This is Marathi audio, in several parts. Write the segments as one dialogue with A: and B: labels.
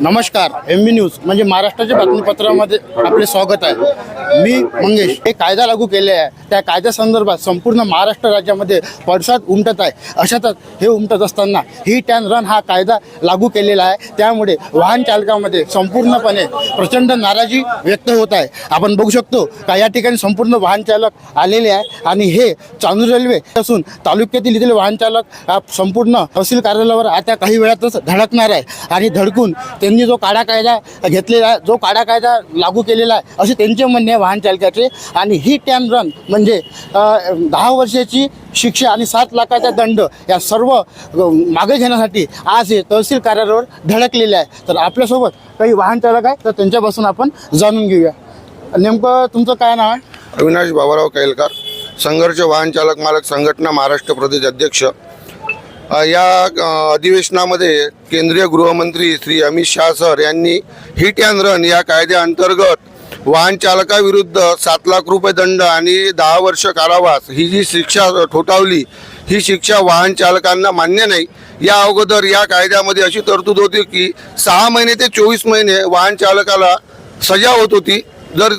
A: नमस्कार एम बी न्यूज म्हणजे महाराष्ट्राच्या बातमीपत्रामध्ये आपले स्वागत आहे. मी मंगेश हे कायदा लागू केले आहे. त्या कायद्यासंदर्भात संपूर्ण महाराष्ट्र राज्यामध्ये पडसाद उमटत आहे. अशातच हे उमटत असताना ही टॅन रन हा कायदा लागू केलेला आहे. त्यामुळे वाहन चालकामध्ये संपूर्णपणे प्रचंड नाराजी व्यक्त होत आहे. आपण बघू शकतो का या ठिकाणी संपूर्ण वाहन चालक आलेले आहे आणि हे चांदूर रेल्वे असून तालुक्यातील इथले वाहन चालक संपूर्ण तहसील कार्यालयावर आता काही वेळातच धडकणार आहे. आणि धडकून त्यांनी जो काळा कायदा घेतलेला आहे जो काळा कायदा लागू केलेला आहे असे त्यांचे म्हणणे आहे वाहन चालकाचे. आणि ही टॅम रन म्हणजे दहा वर्षाची शिक्षा आणि सात लाखाचा दंड या सर्व मागे घेण्यासाठी आज हे तहसील कार्यालयावर धडकलेले आहे. तर आपल्यासोबत काही वाहन चालक आहे तर त्यांच्यापासून आपण जाणून घेऊया. नेमकं तुमचं काय नाव आहे?
B: अविनाश बाबाराव केलकर संघर्ष वाहन चालक मालक संघटना महाराष्ट्र प्रदेश अध्यक्ष. या अधिवेशनामध्ये केंद्रीय गृहमंत्री श्री अमित शाह सर यांनी हिट अँड रन या कायद्याअंतर्गत वाहन चालकाविरुद्ध सात लाख रुपये दंड आणि दहा वर्ष कारावास ही जी शिक्षा ठोठावली ही शिक्षा वाहन चालकांना मान्य नाही. या अगोदर या कायद्यामध्ये अशी तरतूद होती की सहा महिने ते चोवीस महिने वाहन चालकाला सजा होत होती. जर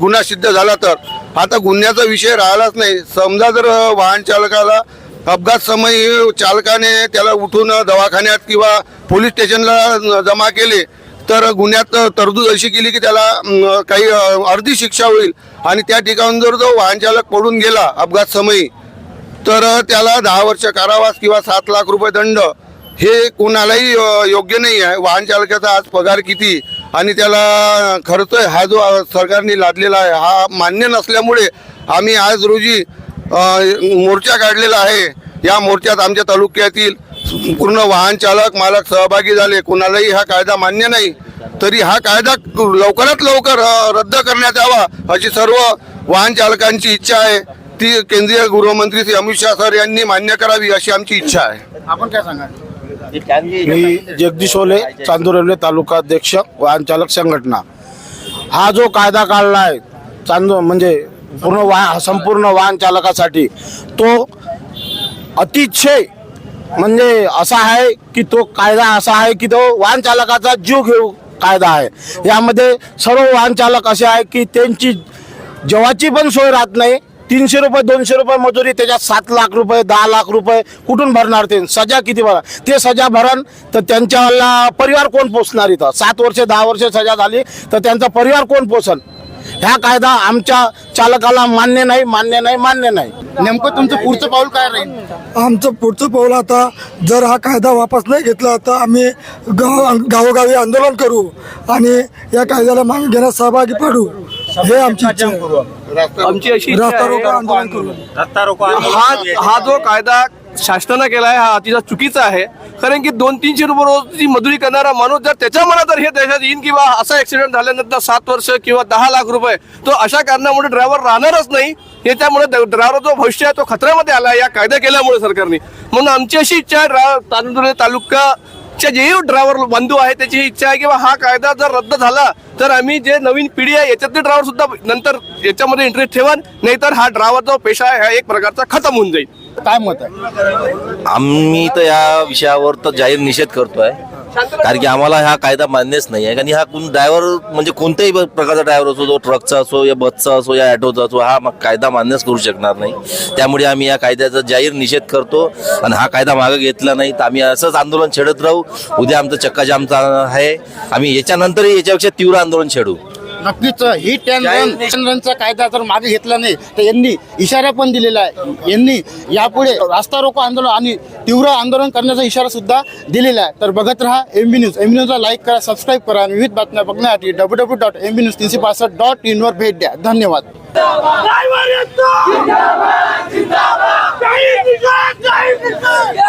B: गुन्हा सिद्ध झाला तर. आता गुन्ह्याचा विषय राहिलाच नाही. समजा जर वाहन चालकाला अपघात समयी चालकाने त्याला उठून दवाखान्यात किंवा पोलीस स्टेशनला जमा केले तर गुन्ह्यात तरतूद अशी केली की त्याला काही अर्धी शिक्षा होईल आणि त्या ठिकाणून जर जो वाहन चालक पडून गेला अपघात समयी तर त्याला दहा वर्ष कारावास किंवा सात लाख रुपये दंड हे कोणालाही योग्य नाही आहे. वाहन चालकाचा आज पगार किती आणि त्याला खर्च हा जो सरकारने लादलेला आहे हा मान्य नसल्यामुळे आम्ही आज रोजी मोर्चा काढलेला आहे. या मोर्चात आमच्या तालुक्यातील पूर्ण वाहन चालक मालक सहभागी झाले. कोणालाही हा कायदा मान्य नाही. तरी हा कायदा लवकरात लवकर रद्द करण्यात यावा अशी सर्व वाहन चालकांची इच्छा आहे. ती केंद्रीय गृहमंत्री श्री अमित शाह सर यांनी मान्य करावी अशी आमची इच्छा आहे.
A: आपण काय सांगा
C: मी जगदीश ओले चांदूर रेल्वे तालुका अध्यक्ष वाहन चालक संघटना. हा जो कायदा काढला आहे चांदूर म्हणजे पूर्ण वाहन संपूर्ण वाहन चालकासाठी. तो अतिशय म्हणजे असा आहे की तो कायदा असा आहे की तो वाहन चालकाचा जीव घेऊ कायदा आहे. यामध्ये सर्व वाहन चालक असे आहे की त्यांची जेवाची पण सोय राहत नाही. तीनशे रुपये दोनशे रुपये मजुरी त्याच्यात सात लाख रुपये दहा लाख रुपये कुठून भरणार ते? सजा किती भरा ते सजा भरण तर त्यांच्याला परिवार कोण पोचणार इथं? सात वर्ष दहा वर्ष सजा झाली तर त्यांचा परिवार कोण पोसन? ह्या कायदा आमच्या चालकाला मान्य नाही मान्य नाही मान्य नाही.
A: नेमकं तुमचं पुढचं पाऊल काय राहील?
D: आमचं पुढचं पाऊल आता जर हा कायदा वापस नाही घेतला तर आम्ही गाव गावोगावी आंदोलन करू आणि या कायद्याला मागे घेण्यात सहभागी पडू. हे आमची इच्छा आहे.
E: आमची अशी इच्छा
D: रास्ता रोको
E: आहे
D: आंदोलन करू.
E: हा हा जो कायदा शासनानं केला आहे हा अतिशय चुकीचा आहे. कारण की दोन तीनशे रुपये रोजची मजुरी करणारा माणूस जर त्याच्या मनात जर हे देशात येईन किंवा असा ऍक्सिडेंट झाल्यानंतर सात वर्ष किंवा दहा लाख रुपये तो अशा कारणामुळे ड्रायव्हर राहणारच नाही. हे त्यामुळे ड्रायव्हर जो भविष्य आहे तो खतऱ्यामध्ये आला आहे या कायदा केल्यामुळे सरकारने. म्हणून आमची अशी इच्छा आहे ड्रा- तांदुळे तालुका च्या जे ड्रायव्हर बंधू आहे त्याची इच्छा आहे किंवा हा कायदा जर रद्द झाला तर आम्ही जे नवीन पिढी आहे याच्यातले ड्रायव्हर सुद्धा नंतर याच्यामध्ये इंटरेस्ट ठेवा नाहीतर हा ड्रायव्हर जो पेशा आहे हा एक प्रकारचा खतम होऊन जाईल.
A: काय मत आहे?
F: आम्ही तर या विषयावर तर जाहीर निषेध करतोय. कारण की आम्हाला हा कायदा मान्यच नाही आहे कारण हा कोण ड्रायव्हर म्हणजे कोणत्याही प्रकारचा ड्रायव्हर असो तो ट्रकचा असो या बसचा असो या ऑटोचा असो हा कायदा मान्यच करू शकणार नाही. त्यामुळे आम्ही या कायद्याचा जाहीर निषेध करतो. आणि हा कायदा मागे घेतला नाही तर आम्ही असंच आंदोलन छेडत राहू. उद्या आमचं चक्काजामचा आहे. आम्ही याच्यानंतरही याच्यापेक्षा तीव्र आंदोलन छेडू.
A: नक्कीच ही टॅन रन टॅन रनचा कायदा जर मागे घेतला नाही तर यांनी इशारा पण दिलेला आहे. यांनी यापुढे रास्ता रोको आंदोलन आणि तीव्र आंदोलन करण्याचा इशारा सुद्धा दिलेला आहे. तर बघत राहा M B news M B न्यूजला लाईक करा सबस्क्राईब करा आणि विविध बातम्या बघण्यासाठी W W dot M B news तीनशे पासष्ट डॉट इनवर भेट द्या धन्यवाद
G: Thank you.